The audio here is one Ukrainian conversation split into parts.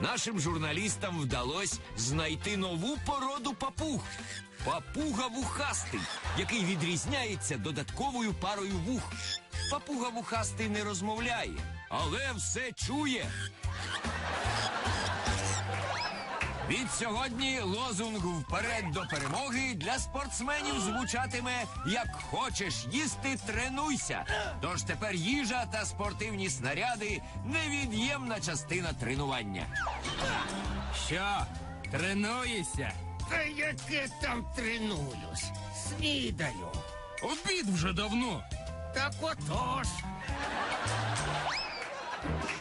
нашим журналістам вдалося знайти нову породу папуг. Папуга вухастий, який відрізняється додатковою парою вух. Папуга вухастий не розмовляє, але все чує. Від сьогодні лозунг вперед до перемоги для спортсменів звучатиме як хочеш їсти, тренуйся. Тож тепер їжа та спортивні снаряди невід'ємна частина тренування. Що, тренуєшся? Та яке там тренуюсь? Снідаю. Обід вже давно. Так отож.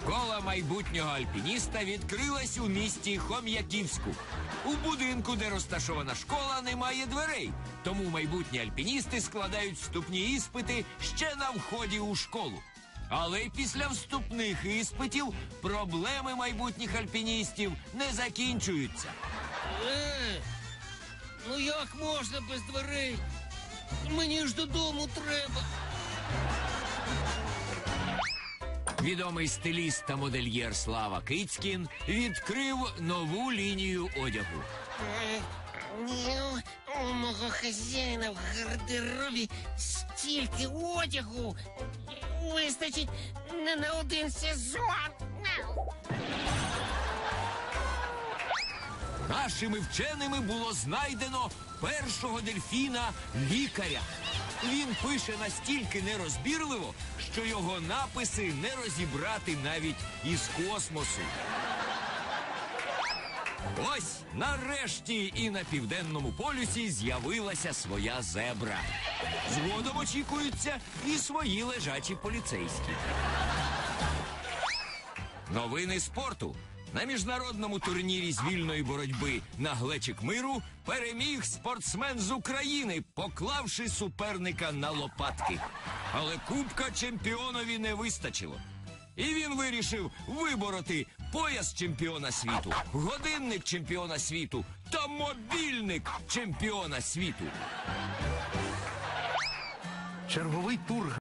Школа майбутнього альпініста відкрилась у місті Хом'яківську. У будинку, де розташована школа, немає дверей. Тому майбутні альпіністи складають вступні іспити ще на вході у школу. Але після вступних іспитів проблеми майбутніх альпіністів не закінчуються. Е, ну як можна без дверей? Мені ж додому треба. Відомий стиліст та модельєр Слава Кицькін відкрив нову лінію одягу. Е, ну, У мого хазяїна в гардеробі стільки одягу. Вистачить не на один сезон. Нашими вченими було знайдено першого дельфіна лікаря. Він пише настільки нерозбірливо, що його написи не розібрати навіть із космосу. Ось нарешті і на південному полюсі з'явилася своя зебра. Згодом очікуються і свої лежачі поліцейські. Новини спорту. На міжнародному турнірі з вільної боротьби на глечик миру переміг спортсмен з України, поклавши суперника на лопатки. Але кубка чемпіонові не вистачило. І він вирішив вибороти пояс чемпіона світу, годинник чемпіона світу та мобільник чемпіона світу. Черговий тур